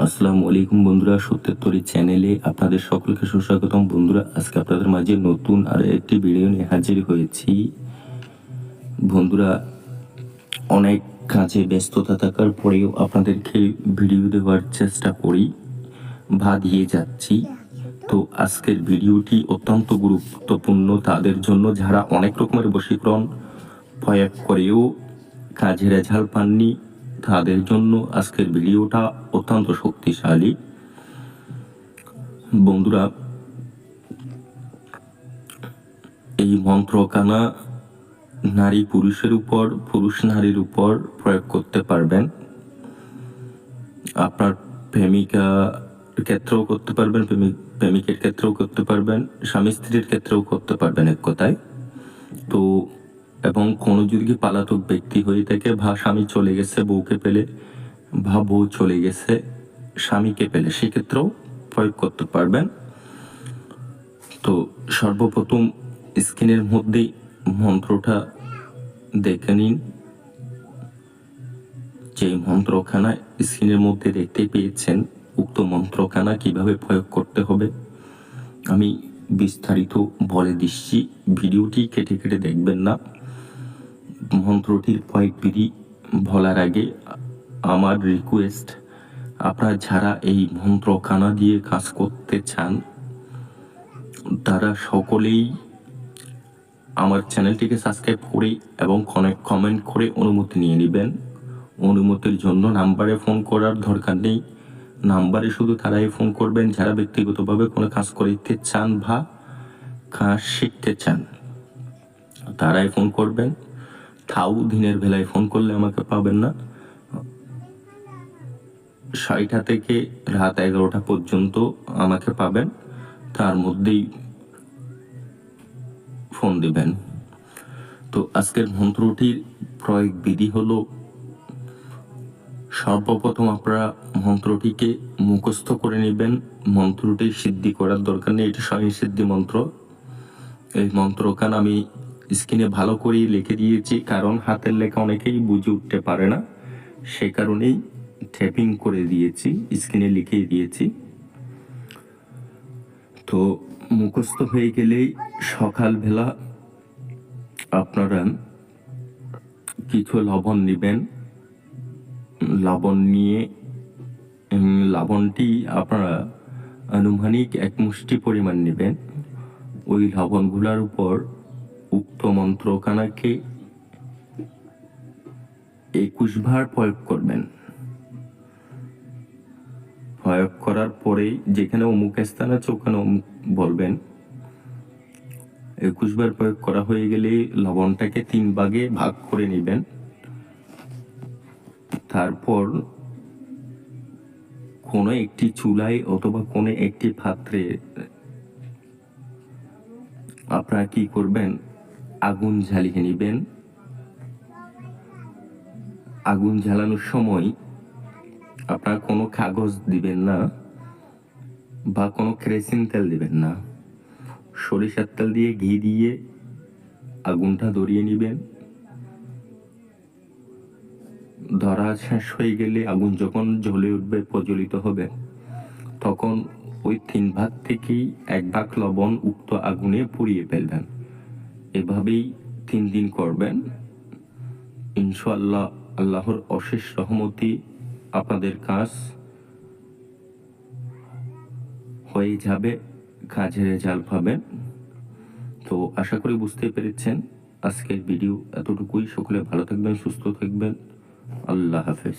আসসালামু আলাইকুম বন্ধুরা, সত্যের তরি চ্যানেলে আপনাদের সকলকে সুস্বাগতম। বন্ধুরা, আজকে আপনাদের মাঝে নতুন আর একটি ভিডিও নিয়ে হাজির হয়েছি। বন্ধুরা, অনেক কাজে ব্যস্ততা থাকার পরেও আপনাদেরকে ভিডিও দেওয়ার চেষ্টা করি বা দিয়ে যাচ্ছি। তো আজকের ভিডিওটি অত্যন্ত গুরুত্বপূর্ণ। তাদের জন্য যারা অনেক রকমের বশীকরণ, প্রয়োগ করেও কাজে রেজাল্ট পাননি তাদের জন্য আজকের ভিডিওটা অত্যন্ত শক্তিশালী। বন্ধুরা, এই মন্ত্রকানা নারী পুরুষের উপর, পুরুষ নারীর উপর প্রয়োগ করতে পারবেন। আপনার প্রেমিকা ক্ষেত্রেও করতে পারবেন প্রেমিক প্রেমিকের ক্ষেত্রেও করতে পারবেন স্বামী স্ত্রীর ক্ষেত্রেও করতে পারবেন এক কথায়। তো এবং কোনো যদি পালাতক ব্যক্তি হয়ে থাকে, বা স্বামী চলে গেছে, বউকে পেলে, বা বউ চলে গেছে, স্বামীকে পেলে, সেক্ষেত্রেও প্রয়োগ করতে পারবেন। তো সর্বপ্রথম স্ক্রিনের মধ্যেই মন্ত্রটা দেখে নিন। যে মন্ত্রখানা স্ক্রিনের মধ্যে দেখতে পেয়েছেন, উক্ত মন্ত্রখানা কীভাবে প্রয়োগ করতে হবে, আমি বিস্তারিত বলে দিচ্ছি। ভিডিওটি কেটে কেটে দেখবেন না। মন্ত্রটির প্রয়োগ বিধি বলার আগে আমার রিকোয়েস্ট আপনারা যারা এই মন্ত্রখানা দিয়ে কাজ করতে চান, তারা সকলেই আমার চ্যানেলটিকে সাবস্ক্রাইব করে এবং কমেন্ট করে অনুমতি নিয়ে নেবেন। অনুমতির জন্য নাম্বারে ফোন করার দরকার নেই। নাম্বারে শুধু তারাই ফোন করবেন, যারা ব্যক্তিগতভাবে কোনো কাজ করতে চান বা কাজ শিখতে চান, তারাই ফোন করবেন। তাও দিনের বেলায় ফোন করলে আমাকে পাবেন না। ছয়টা থেকে রাত এগারোটা পর্যন্ত আমাকে পাবেন। তার মধ্যেই ফোন দিবেন। তো আজকের মন্ত্রটির প্রয়োগ বিধি হলো, সর্বপ্রথম আপনারা মন্ত্রটিকে মুখস্থ করে নেবেন। মন্ত্রটি সিদ্ধি করার দরকার নেই, এটি স্বয়ং সিদ্ধি মন্ত্র। এই মন্ত্রখান আমি স্ক্রিনে ভালো করেই লিখে দিয়েছি, কারণ হাতের লেখা অনেকেই বুঝে উঠতে পারে না। সে কারণেই ট্যাপিং করে দিয়েছি স্ক্রিনে লিখে দিয়েছি। তো মুখস্থ হয়ে গেলেই সকালবেলা আপনারা কিছু লবণ নেবেন। লবণ নিয়ে লবণটি আপনারা আনুমানিক এক মুষ্টি পরিমাণ নেবেন। ওই লবণগুলোর উপর উক্ত মন্ত্রখানাকে একুশ বার প্রয়োগ করবেন। প্রয়োগ করার পরে যেখানে অমুক স্থান আছে ওখানে অমুক বলবেন, একুশ বার প্রয়োগ করা হয়ে গেলে লবণটাকে তিন ভাগে ভাগ করে নেবেন। তারপর কোনো একটি চুলায় অথবা কোনো একটি পাত্রে আপনারা কি করবেন? আগুন ঝালিয়ে নেবেন। আগুন জ্বালানোর সময় আপনার কোনো কাগজ দিবেন না বা কোনো ক্রেসিন তেল দিবেন না। সরিষার তেল দিয়ে ঘি দিয়ে আগুনটা ধরিয়ে নেবেন। ধরা শেষ হয়ে গেলে আগুন যখন জ্বলে উঠবে, প্রজ্বলিত হবে, তখন ওই তিন ভাগ থেকেই এক ভাগ লবণ উক্ত আগুনে পুড়িয়ে ফেলবেন। এভাবেই তিন দিন করবেন। ইনশাআল্লাহ আল্লাহর অশেষ রহমতি আপনাদের কাজ হয়ে যাবে, কাজের জাল পাবেন। তো আশা করি বুঝতে পেরেছেন। আজকের ভিডিও এতটুকুই। সকলে ভালো থাকবেন, সুস্থ থাকবেন। আল্লাহ হাফেজ।